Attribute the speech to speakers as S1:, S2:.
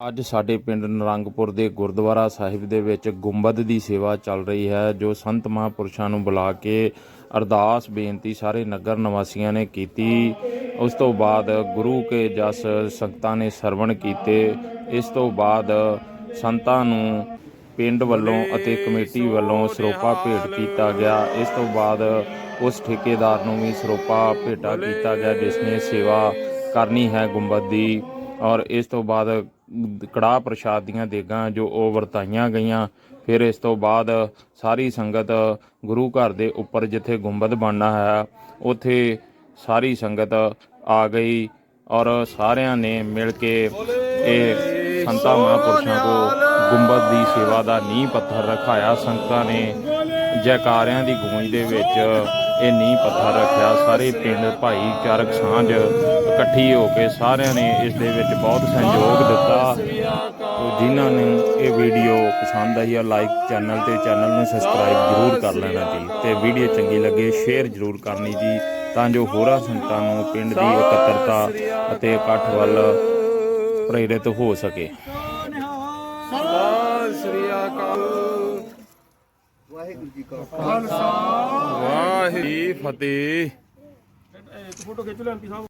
S1: ਅੱਜ ਸਾਡੇ ਪਿੰਡ ਨਰੰਗਪੁਰ ਦੇ ਗੁਰਦੁਆਰਾ ਸਾਹਿਬ ਦੇ ਵਿੱਚ ਗੁੰਬਦ ਦੀ ਸੇਵਾ ਚੱਲ ਰਹੀ ਹੈ, ਜੋ ਸੰਤ ਮਹਾਂਪੁਰਸ਼ਾਂ ਨੂੰ ਬੁਲਾ ਕੇ ਅਰਦਾਸ, ਬੇਨਤੀ ਸਾਰੇ ਨਗਰ ਨਿਵਾਸੀਆਂ ਨੇ ਕੀਤੀ। ਉਸ ਤੋਂ ਬਾਅਦ ਗੁਰੂ ਕੇ ਜਸ ਸੰਗਤਾਂ ਨੇ ਸਰਵਣ ਕੀਤੇ। ਇਸ ਤੋਂ ਬਾਅਦ ਸੰਤਾਂ ਨੂੰ ਪਿੰਡ ਵੱਲੋਂ ਅਤੇ ਕਮੇਟੀ ਵੱਲੋਂ ਸਰੋਪਾ ਭੇਟ ਕੀਤਾ ਗਿਆ। ਇਸ ਤੋਂ ਬਾਅਦ ਉਸ ਠੇਕੇਦਾਰ ਨੂੰ ਵੀ ਸਰੋਪਾ ਭੇਟਾ ਕੀਤਾ ਗਿਆ, ਜਿਸ ਨੇ ਸੇਵਾ ਕਰਨੀ ਹੈ ਗੁੰਬਦ ਦੀ। ਔਰ ਇਸ ਤੋਂ ਬਾਅਦ ਕੜਾਹ ਪ੍ਰਸ਼ਾਦ ਦੀਆਂ ਦੇਗਾਂ ਜੋ ਉਹ ਵਰਤਾਈਆਂ ਗਈਆਂ। ਫਿਰ ਇਸ ਤੋਂ ਬਾਅਦ ਸਾਰੀ ਸੰਗਤ ਗੁਰੂ ਘਰ ਦੇ ਉੱਪਰ ਜਿੱਥੇ ਗੁੰਬਦ ਬਣਨਾ ਹੈ, ਉੱਥੇ ਸਾਰੀ ਸੰਗਤ ਆ ਗਈ ਔਰ ਸਾਰਿਆਂ ਨੇ ਮਿਲ ਕੇ ਇਹ ਸੰਤਾਂ ਮਹਾਂਪੁਰਸ਼ਾਂ ਕੋ ਗੁੰਬਦ ਦੀ ਸੇਵਾ ਦਾ ਨੀਂਹ ਪੱਥਰ ਰਖਾਇਆ। ਸੰਗਤਾਂ ਨੇ ਜੈਕਾਰਿਆਂ ਦੀ ਗੂੰਜ ਦੇ ਵਿੱਚ ਇਹ ਨੀਂਹ ਪੱਥਰ ਰੱਖਿਆ। ਸਾਰੇ ਪਿੰਡ ਭਾਈਚਾਰਕ ਸਾਂਝ ਇਕੱਠੀ ਹੋ ਕੇ ਸਾਰਿਆਂ ਨੇ ਇਸ ਦੇ ਵਿੱਚ ਬਹੁਤ ਸਹਿਯੋਗ ਦਿੱਤਾ। ਤੋ ਜਿਨ੍ਹਾਂ ਨੂੰ ਇਹ ਵੀਡੀਓ ਪਸੰਦ ਆਈ ਆ ਲਾਈਕ ਚੈਨਲ ਤੇ ਚੈਨਲ ਨੂੰ ਸਬਸਕ੍ਰਾਈਬ ਜ਼ਰੂਰ ਕਰ ਲੈਣਾ ਜੀ ਤੇ ਵੀਡੀਓ ਚੰਗੀ ਲੱਗੇ ਸ਼ੇਅਰ ਜ਼ਰੂਰ ਕਰਨੀ ਜੀ ਤਾਂ ਜੋ ਹੋਰਾਂ ਸੰਗਤਾਂ ਨੂੰ ਪਿੰਡ ਦੀ ਇਕੱਤਰਤਾ ਅਤੇ ਇਕੱਠ ਵੱਲ ਪ੍ਰੇਰਿਤ ਹੋ ਸਕੇ।
S2: ਸਤਿ ਸ੍ਰੀ ਅਕਾਲ
S3: ਵਾਹਿਗੁਰੂ ਜੀ ਕਾ
S2: ਖਾਲਸਾ।
S1: ਵਾਹਿਗੁਰੂ ਜੀ ਫਤਿਹ।
S2: ਇੱਕ ਫੋਟੋ ਖਿੱਚ ਲਓ ਐਮਪੀ ਸਾਹਿਬ।